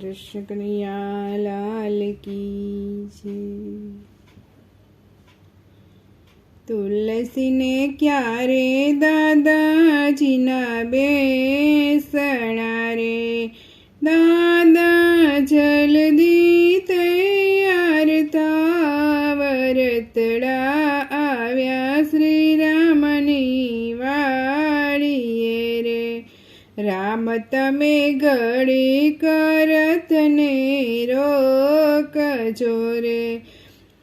કૃષ્ણ કનૈયા લાલ કી છે. તુલસીને ક્યારે દાદાજીના બેસણા રે દાદા જલ્દી તૈયાર તાવરતડા આવ્યા શ્રીરામની રામ તમે ઘડી કરતને રોકજો રે.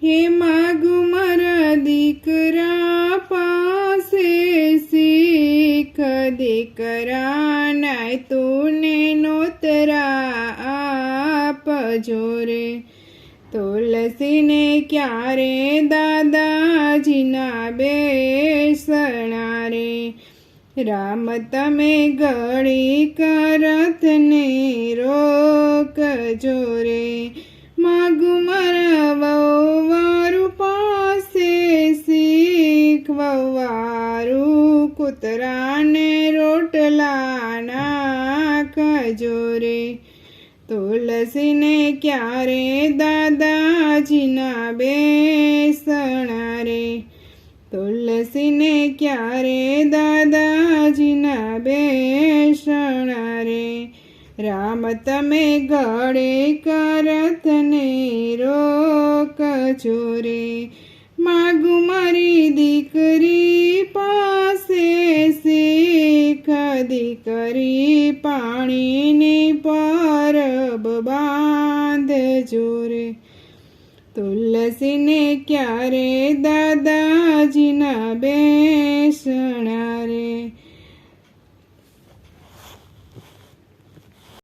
હે માગુ મારા દીકરા પાસે શીખ દીકરા નાય તુને નોતરા આપજો રે. તુલસીને ક્યારે દાદાજીના બેસણા રે? રામ તમે ગળી કરતને રોકજો રે માગુ મારા વવારું પાસે શીખવારું કૂતરાને રોટલા નાખજો રે તુલસીને ક્યારે દાદાજીના બેસણા રે તુલસીને ક્યારે દાદાજીના બેસણા રે રામ તમે ગળે કરતને રોકજો રે માગુ મારી દીકરી પાસે શીખ દીકરી પાણીની પરબ બાંધજો રે તુલસીને ક્યારે દાદાજીના રે